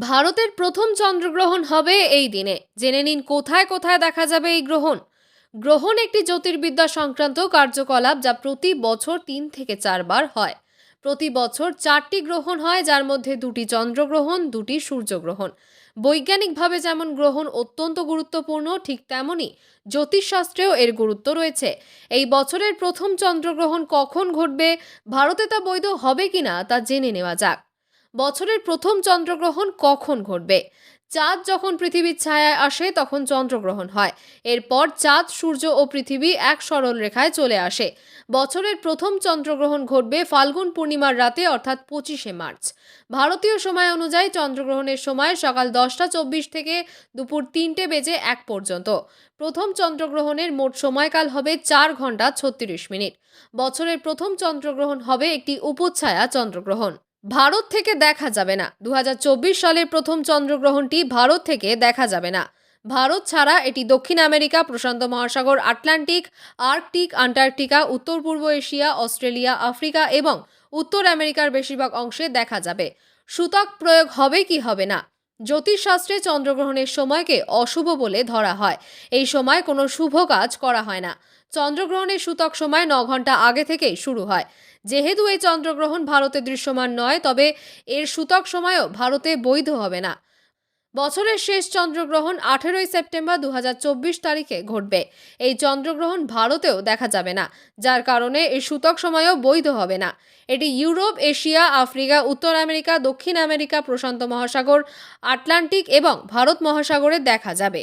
ভারতের প্রথম চন্দ্রগ্রহণ হবে এই দিনে। জেনে নিন কোথায় কোথায় দেখা যাবে এই গ্রহণ। গ্রহণ একটি জ্যোতির্বিদ্যা সংক্রান্ত কার্যকলাপ যা প্রতি বছর তিন থেকে চারবার হয়। প্রতি বছর চারটি গ্রহণ হয়, যার মধ্যে দুটি চন্দ্রগ্রহণ, দুটি সূর্যগ্রহণ। বৈজ্ঞানিকভাবে যেমন গ্রহণ অত্যন্ত গুরুত্বপূর্ণ, ঠিক তেমনই জ্যোতিষশাস্ত্রেও এর গুরুত্ব রয়েছে। এই বছরের প্রথম চন্দ্রগ্রহণ কখন ঘটবে, ভারতে তা বৈধ হবে কিনা তা জেনে নেওয়া যাক। বছরের প্রথম চন্দ্রগ্রহণ কখন ঘটবে? চাঁদ যখন পৃথিবীর ছায়ায় আসে, তখন চন্দ্রগ্রহণ হয়। এরপর চাঁদ, সূর্য ও পৃথিবী এক সরল রেখায় চলে আসে। বছরের প্রথম চন্দ্রগ্রহণ ঘটবে ফাল্গুন পূর্ণিমার রাতে, অর্থাৎ পঁচিশে মার্চ। ভারতীয় সময় অনুযায়ী চন্দ্রগ্রহণের সময় সকাল দশটা চব্বিশ থেকে দুপুর তিনটে বেজে এক পর্যন্ত। প্রথম চন্দ্রগ্রহণের মোট সময়কাল হবে চার ঘণ্টা ছত্রিশ মিনিট। বছরের প্রথম চন্দ্রগ্রহণ হবে একটি উপচ্ছায়া চন্দ্রগ্রহণ। ভারত থেকে দেখা যাবে না। দু হাজার চব্বিশ সালের প্রথম চন্দ্রগ্রহণটি ভারত থেকে দেখা যাবে না। ভারত ছাড়া এটি দক্ষিণ আমেরিকা, প্রশান্ত মহাসাগর, আটলান্টিক, আর্কটিক, আন্টার্কটিকা, উত্তর পূর্ব এশিয়া, অস্ট্রেলিয়া, আফ্রিকা এবং উত্তর আমেরিকার বেশিরভাগ অংশে দেখা যাবে। সূতক প্রয়োগ হবে কি হবে না? জ্যোতিষশাস্ত্রে চন্দ্রগ্রহণের সময়কে অশুভ বলে ধরা হয়। এই সময় কোনো শুভ কাজ করা হয় না। চন্দ্রগ্রহণের সূতক সময় ন ঘণ্টা আগে থেকেই শুরু হয়। যেহেতু এই চন্দ্রগ্রহণ ভারতে দৃশ্যমান নয়, তবে এর সূতক সময়ও ভারতে বৈধ হবে না। বছরের শেষ চন্দ্রগ্রহণ আঠেরোই সেপ্টেম্বর দু হাজার চব্বিশ তারিখে ঘটবে। এই চন্দ্রগ্রহণ ভারতেও দেখা যাবে না, যার কারণে এর সূতক সময়ও বৈধ হবে না। এটি ইউরোপ, এশিয়া, আফ্রিকা, উত্তর আমেরিকা, দক্ষিণ আমেরিকা, প্রশান্ত মহাসাগর, আটলান্টিক এবং ভারত মহাসাগরে দেখা যাবে।